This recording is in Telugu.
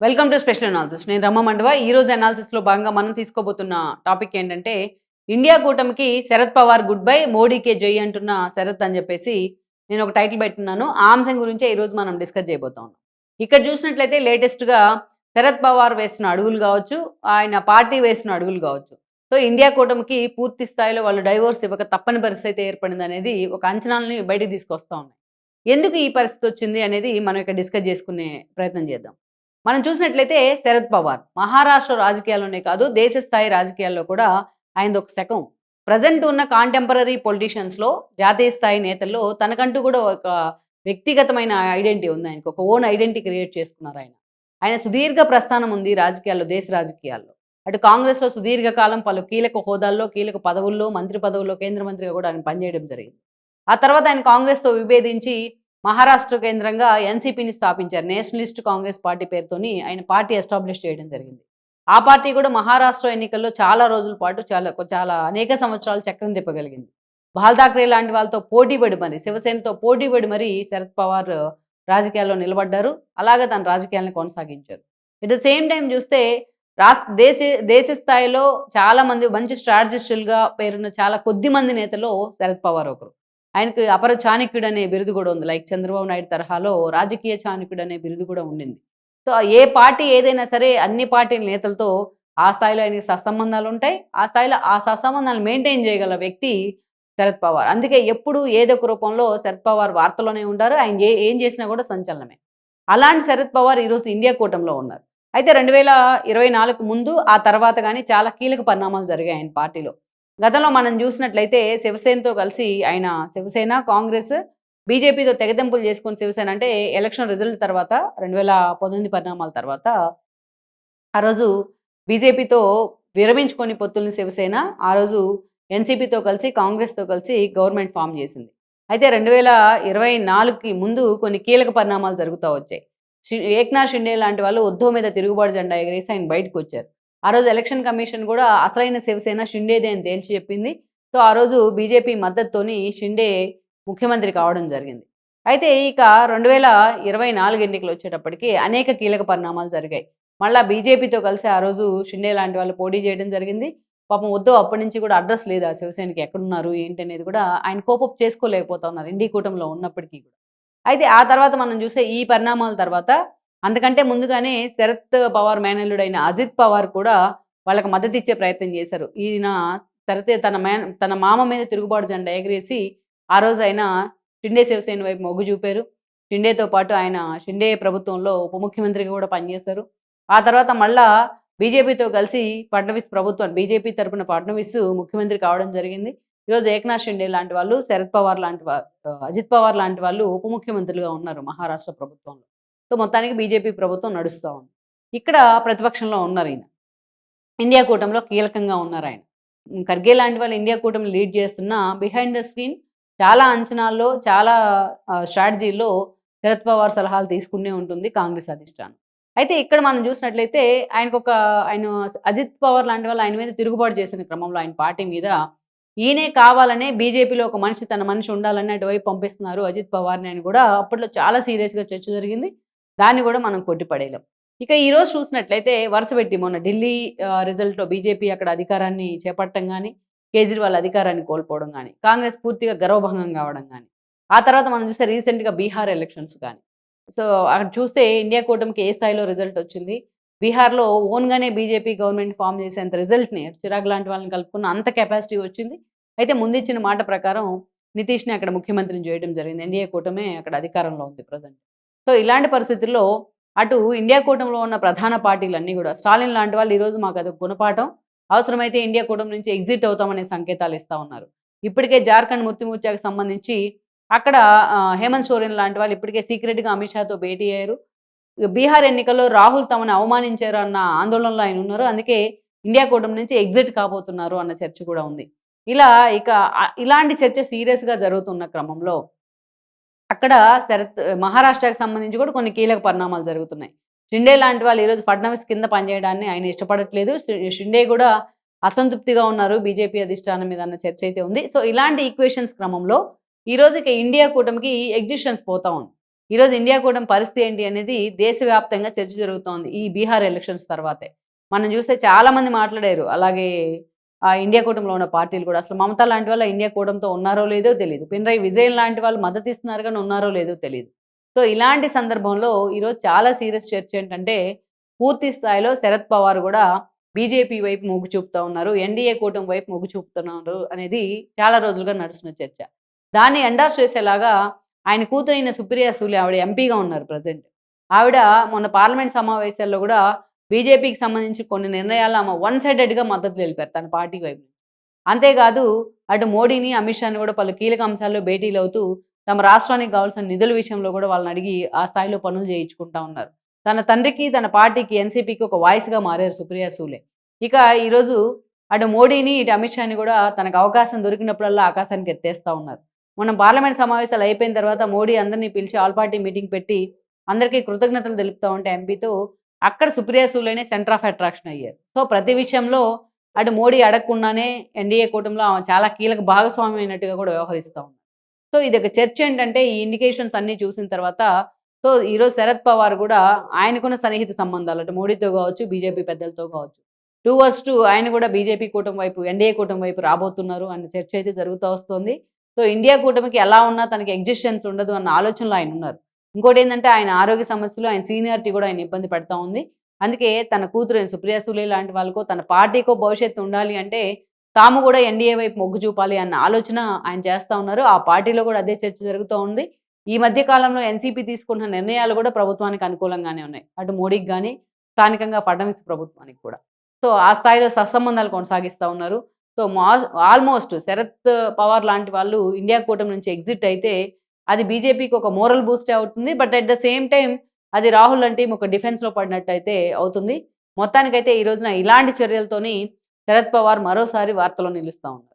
వెల్కమ్ టు స్పెషల్ అనాలిసిస్ నేను రమ్మ మండవ. ఈ రోజు అనాలిసిస్లో భాగంగా మనం తీసుకోబోతున్న టాపిక్ ఏంటంటే ఇండియా కూటమికి శరద్ పవార్ గుడ్ బై మోడీకే జై అంటున్న శరత్ అని చెప్పేసి నేను ఒక టైటిల్ పెట్టున్నాను. ఆ అంశం గురించే ఈరోజు మనం డిస్కస్ చేయబోతాం ఇక్కడ చూసినట్లయితే లేటెస్ట్గా శరద్ పవార్ వేస్తున్న అడుగులు కావచ్చు ఆయన పార్టీ వేస్తున్న అడుగులు కావచ్చు. సో ఇండియా కూటమికి పూర్తి స్థాయిలో వాళ్ళు డైవోర్స్ ఇవ్వక తప్పని పరిస్థితి అయితే ఏర్పడింది అనేది ఒక అంచనాలని బయటికి తీసుకొస్తా ఉన్నాయి. ఎందుకు ఈ పరిస్థితి వచ్చింది అనేది మనం ఇక్కడ డిస్కస్ చేసుకునే ప్రయత్నం చేద్దాం. మనం చూసినట్లయితే శరద్ పవార్ మహారాష్ట్ర రాజకీయాల్లోనే కాదు దేశ స్థాయి రాజకీయాల్లో కూడా ఆయనది ఒక శకం. ప్రజెంట్ ఉన్న కాంటెంపరీ పొలిటీషియన్స్లో జాతీయ స్థాయి నేతల్లో తనకంటూ కూడా ఒక వ్యక్తిగతమైన ఐడెంటిటీ ఉంది ఆయనకు ఒక ఓన్ ఐడెంటిటీ క్రియేట్ చేసుకున్నారు ఆయన. ఆయన సుదీర్ఘ ప్రస్థానం ఉంది రాజకీయాల్లో దేశ రాజకీయాల్లో. అటు కాంగ్రెస్లో సుదీర్ఘకాలం పలు కీలక హోదాల్లో కీలక పదవుల్లో మంత్రి పదవుల్లో కేంద్ర మంత్రిగా కూడా ఆయన పనిచేయడం జరిగింది. ఆ తర్వాత ఆయన కాంగ్రెస్తో విభేదించి మహారాష్ట్ర కేంద్రంగా ఎన్సీపీని స్థాపించారు. నేషనలిస్ట్ కాంగ్రెస్ పార్టీ పేరుతోని ఆయన పార్టీ ఎస్టాబ్లిష్ చేయడం జరిగింది. ఆ పార్టీ కూడా మహారాష్ట్ర ఎన్నికల్లో చాలా రోజుల పాటు చాలా చాలా అనేక సంవత్సరాలు చక్రం తిప్పగలిగింది. బాల్ ఠాక్రే లాంటి వాళ్ళతో పోటీపడి మరి శివసేనతో పోటీపడి మరి శరద్ పవార్ రాజకీయాల్లో నిలబడ్డారు. అలాగే తన రాజకీయాలను కొనసాగించారు. ఎట్ ద సేమ్ టైం చూస్తే రాష్ట్ర దేశ దేశ స్థాయిలో చాలా మంది మంచి స్ట్రాటజిస్టులుగా పేరున్న చాలా కొద్ది మంది నేతలో శరద్ పవార్ ఒకరు. ఆయనకు అపర చాణిక్యుడు అనే బిరుదు కూడా ఉంది. లైక్ చంద్రబాబు నాయుడు తరహాలో రాజకీయ చాణిక్యుడు అనే బిరుదు కూడా ఉండింది. సో ఏ పార్టీ ఏదైనా సరే అన్ని పార్టీల నేతలతో ఆ స్థాయిలో ఆయనకి సత్సంబంధాలు ఉంటాయి. ఆ స్థాయిలో ఆ సత్సంబంధాలు మెయింటైన్ చేయగల వ్యక్తి శరద్ పవార్. అందుకే ఎప్పుడు ఏదో ఒక రూపంలో శరద్ పవార్ వార్తలోనే ఉంటారు ఆయన ఏ ఏం చేసినా కూడా సంచలనమే. అలాంటి శరద్ పవార్ ఈరోజు ఇండియా కూటమిలో ఉన్నారు. అయితే రెండు వేల ఇరవై నాలుగు ముందు ఆ తర్వాత కానీ చాలా కీలక పరిణామాలు జరిగాయి ఆయన పార్టీలో. గతంలో మనం చూసినట్లయితే శివసేనతో కలిసి ఆయన శివసేన కాంగ్రెస్ బీజేపీతో తెగదెంపులు చేసుకుని శివసేన అంటే ఎలక్షన్ రిజల్ట్ తర్వాత రెండు వేల పంతొమ్మిది పరిణామాల తర్వాత ఆ రోజు బీజేపీతో విరమించుకొని పొత్తుల్ని శివసేన ఆ రోజు ఎన్సీపీతో కలిసి కాంగ్రెస్తో కలిసి గవర్నమెంట్ ఫామ్ చేసింది. అయితే రెండు వేల ఇరవై నాలుగుకి ముందు కొన్ని కీలక పరిణామాలు జరుగుతూ వచ్చాయి. ఏక్నాథ్ షిండే లాంటి వాళ్ళు ఉద్ధవ్ మీద తిరుగుబాటు జెండా ఎగరేసి ఆయన బయటకు వచ్చారు. ఆ రోజు ఎలక్షన్ కమిషన్ కూడా అసలైన శివసేన షిండేదే అని తేల్చి చెప్పింది. సో ఆ రోజు బీజేపీ మద్దతుతోని షిండే ముఖ్యమంత్రి కావడం జరిగింది. అయితే ఇక రెండు వేల ఇరవై నాలుగు ఎన్నికలు వచ్చేటప్పటికి అనేక కీలక పరిణామాలు జరిగాయి. మళ్ళా బీజేపీతో కలిసి ఆ రోజు షిండే లాంటి వాళ్ళు పోటీ చేయడం జరిగింది. పాపం వద్దు అప్పటి నుంచి కూడా అడ్రస్ లేదు ఆ శివసేనకి ఎక్కడున్నారు ఏంటి అనేది కూడా ఆయన కోపప్ చేసుకోలేకపోతా ఉన్నారు ఇండి కూటమిలో ఉన్నప్పటికీ కూడా. అయితే ఆ తర్వాత మనం చూసే ఈ పరిణామాల తర్వాత అందుకంటే ముందుగానే శరత్ పవార్ మేనల్లుడైన అజిత్ పవార్ కూడా వాళ్ళకి మద్దతు ఇచ్చే ప్రయత్నం చేశారు. ఈయన శరత్ తన మేన తన మామ మీద తిరుగుబాటు జెండా ఎగరేసి ఆ రోజు ఆయన షిండే శివసేన వైపు మొగ్గు చూపారు. షిండేతో పాటు ఆయన షిండే ప్రభుత్వంలో ఉప ముఖ్యమంత్రిగా కూడా పనిచేశారు. ఆ తర్వాత మళ్ళా బీజేపీతో కలిసి ఫడ్నవీస్ ప్రభుత్వం బీజేపీ తరపున ఫడ్నవీస్ ముఖ్యమంత్రి కావడం జరిగింది. ఈరోజు ఏక్నాథ్ షిండే లాంటి వాళ్ళు శరద్ పవార్ లాంటి అజిత్ పవార్ లాంటి వాళ్ళు ఉప ముఖ్యమంత్రులుగా ఉన్నారు మహారాష్ట్ర ప్రభుత్వంలో. సో మొత్తానికి బీజేపీ ప్రభుత్వం నడుస్తూ ఉంది. ఇక్కడ ప్రతిపక్షంలో ఉన్నారు ఈయన. ఇండియా కూటమిలో కీలకంగా ఉన్నారు ఆయన. ఖర్గే లాంటి వాళ్ళు ఇండియా కూటమి లీడ్ చేస్తున్న బిహైండ్ ద స్క్రీన్ చాలా అంచనాల్లో చాలా స్ట్రాటజీల్లో శరద్ పవార్ సలహాలు తీసుకునే ఉంటుంది కాంగ్రెస్ అధిష్టానం. అయితే ఇక్కడ మనం చూసినట్లయితే ఆయనకు ఒక ఆయన అజిత్ పవార్ లాంటి వాళ్ళు ఆయన మీద తిరుగుబాటు చేసిన క్రమంలో ఆయన పార్టీ మీద ఈయనే కావాలనే బీజేపీలో ఒక మనిషి తన మనిషి ఉండాలని అటువైపు పంపిస్తున్నారు అజిత్ పవార్ని అని కూడా అప్పట్లో చాలా సీరియస్గా చర్చ జరిగింది. దాన్ని కూడా మనం కొట్టిపడేయలేం. ఇక ఈ రోజు చూసినట్లయితే వరుస పెట్టి మొన్న ఢిల్లీ రిజల్ట్లో బీజేపీ అక్కడ అధికారాన్ని చేపట్టడం కానీ కేజ్రీవాల్ అధికారాన్ని కోల్పోవడం కానీ కాంగ్రెస్ పూర్తిగా గర్వభంగం కావడం కానీ ఆ తర్వాత మనం చూస్తే రీసెంట్గా బీహార్ ఎలక్షన్స్ కానీ సో అక్కడ చూస్తే ఇండియా కూటమికి ఏ స్థాయిలో రిజల్ట్ వచ్చింది? బీహార్లో ఓన్గానే బీజేపీ గవర్నమెంట్ ఫామ్ చేసేంత రిజల్ట్ని చిరాగ్ లాంటి వాళ్ళని కలుపుకున్న అంత కెపాసిటీ వచ్చింది. అయితే ముందిచ్చిన మాట ప్రకారం నితీష్ని అక్కడ ముఖ్యమంత్రిని చేయడం జరిగింది. ఎన్డీఏ కూటమే అక్కడ అధికారంలో ఉంది ప్రజెంట్ సో ఇలాంటి పరిస్థితుల్లో అటు ఇండియా కూటమిలో ఉన్న ప్రధాన పార్టీలన్నీ కూడా స్టాలిన్ లాంటి వాళ్ళు ఈరోజు మాకు అది గుణపాఠం. అవసరమైతే ఇండియా కూటమి నుంచి ఎగ్జిట్ అవుతామనే సంకేతాలు ఇస్తా ఉన్నారు. ఇప్పటికే జార్ఖండ్ మూర్తిమూర్చాకు సంబంధించి అక్కడ హేమంత్ సోరెన్ లాంటి వాళ్ళు ఇప్పటికే సీక్రెట్గా అమిత్ షాతో భేటీ అయ్యారు. బీహార్ ఎన్నికల్లో రాహుల్ తమను అవమానించారు అన్న ఆందోళనలో ఆయన ఉన్నారు. అందుకే ఇండియా కూటమి నుంచి ఎగ్జిట్ కాబోతున్నారు అన్న చర్చ కూడా ఉంది. ఇలా ఇక ఇలాంటి చర్చ సీరియస్గా జరుగుతున్న క్రమంలో అక్కడ శరత్ మహారాష్ట్రకు సంబంధించి కూడా కొన్ని కీలక పరిణామాలు జరుగుతున్నాయి. షిండే లాంటి వాళ్ళు ఈరోజు ఫడ్నవీస్ కింద పనిచేయడాన్ని ఆయన ఇష్టపడట్లేదు. షిండే కూడా అసంతృప్తిగా ఉన్నారు బీజేపీ అధిష్టానం మీద అన్న చర్చ అయితే ఉంది. సో ఇలాంటి ఈక్వేషన్స్ క్రమంలో ఈ ఇక ఇండియా కూటమికి ఎగ్జిస్టెన్స్ పోతా ఉంది. ఈరోజు ఇండియా కూటమి పరిస్థితి ఏంటి అనేది దేశవ్యాప్తంగా చర్చ జరుగుతోంది ఈ బీహార్ ఎలక్షన్స్ తర్వాతే. మనం చూస్తే చాలా మంది మాట్లాడారు. అలాగే ఇండియా కూటమిలో ఉన్న పార్టీలు కూడా అసలు మమతా లాంటి వాళ్ళు ఇండియా కూటమితో ఉన్నారో లేదో తెలియదు పినరాయి విజయన్ లాంటి వాళ్ళు మద్దతు ఇస్తున్నారు కానీ ఉన్నారో లేదో తెలియదు సో ఇలాంటి సందర్భంలో ఈరోజు చాలా సీరియస్ చర్చ ఏంటంటే పూర్తి స్థాయిలో శరద్ పవార్ కూడా బీజేపీ వైపు మొగ్గు చూపుతా ఉన్నారు ఎన్డీఏ కూటమి వైపు మొగ్గు చూపుతున్నారు అనేది చాలా రోజులుగా నడుస్తున్న చర్చ. దాన్ని ఎండార్స్ చేసేలాగా ఆయన కూతురైన సుప్రియా సూలి ఆవిడ ఎంపీగా ఉన్నారు ప్రజెంట్. ఆవిడ మొన్న పార్లమెంట్ సమావేశాల్లో కూడా బీజేపీకి సంబంధించి కొన్ని నిర్ణయాలు ఆమె వన్ సైడెడ్గా మద్దతు తెలిపారు తన పార్టీ వైపు అంతేకాదు అటు మోడీని అమిత్ షాని కూడా పలు కీలక అంశాల్లో భేటీలు అవుతూ తమ రాష్ట్రానికి కావాల్సిన నిధుల విషయంలో కూడా వాళ్ళని అడిగి ఆ స్థాయిలో పనులు చేయించుకుంటా ఉన్నారు. తన తండ్రికి తన పార్టీకి ఎన్సీపీకి ఒక వాయిస్గా మారారు సుప్రియా సూలే. ఇక ఈరోజు అటు మోడీని ఇటు అమిత్ షాని కూడా తనకు అవకాశం దొరికినప్పుడల్లా ఆకాశానికి ఎత్తేస్తా ఉన్నారు. మనం పార్లమెంట్ సమావేశాలు అయిపోయిన తర్వాత మోడీ అందరినీ పిలిచి ఆల్ పార్టీ మీటింగ్ పెట్టి అందరికీ కృతజ్ఞతలు తెలుపుతూ ఉంటే ఎంపీతో అక్కడ సుప్రియా సూలేనే సెంటర్ ఆఫ్ అట్రాక్షన్ అయ్యారు. సో ప్రతి విషయంలో అటు మోడీ అడగకుండానే ఎన్డీఏ కూటమిలో ఆమె చాలా కీలక భాగస్వామి అయినట్టుగా కూడా వ్యవహరిస్తూ ఉన్నారు. సో ఇది ఒక చర్చ ఏంటంటే ఈ ఇండికేషన్స్ అన్నీ చూసిన తర్వాత సో ఈరోజు శరద్ పవార్ కూడా ఆయనకున్న సన్నిహిత సంబంధాలు అటు మోడీతో కావచ్చు బీజేపీ పెద్దలతో కావచ్చు టూ వర్స్ టూ ఆయన కూడా బీజేపీ కూటమి వైపు ఎన్డీఏ కూటమి వైపు రాబోతున్నారు అన్న చర్చ అయితే జరుగుతూ వస్తుంది. సో ఇండియా కూటమికి ఎలా ఉన్నా తనకి ఎగ్జిస్టెన్స్ ఉండదు అన్న ఆలోచనలో ఆయన ఉన్నారు. ఇంకోటి ఏంటంటే ఆయన ఆరోగ్య సమస్యలు ఆయన సీనియారిటీ కూడా ఆయన ఇబ్బంది పెడతా ఉంది. అందుకే తన కూతురు అయిన సుప్రియా సూలే లాంటి వాళ్ళకో తన పార్టీకో భవిష్యత్తు ఉండాలి అంటే తాము కూడా ఎన్డీఏ వైపు మొగ్గు చూపాలి అన్న ఆలోచన ఆయన చేస్తూ ఉన్నారు. ఆ పార్టీలో కూడా అదే చర్చ జరుగుతూ ఉంది. ఈ మధ్య కాలంలో ఎన్సీపీ తీసుకున్న నిర్ణయాలు కూడా ప్రభుత్వానికి అనుకూలంగానే ఉన్నాయి. అటు మోడీకి కానీ స్థానికంగా ఫడ్నవీస్ ప్రభుత్వానికి కూడా. సో ఆ స్థాయిలో సత్సంబంధాలు కొనసాగిస్తూ ఉన్నారు. సో ఆల్మోస్ట్ శరత్ పవార్ లాంటి వాళ్ళు ఇండియా కూటమి నుంచి ఎగ్జిట్ అయితే అది బీజేపీకి ఒక మోరల్ బూస్ట్ అవుతుంది but at the same time అది రాహుల్ అంటే ఒక డిఫెన్స్లో పడినట్టయితే అవుతుంది. మొత్తానికైతే ఈ రోజున ఇలాంటి చర్యలతోని శరద్ పవార్ మరోసారి వార్తలో నిలుస్తూ ఉన్నారు.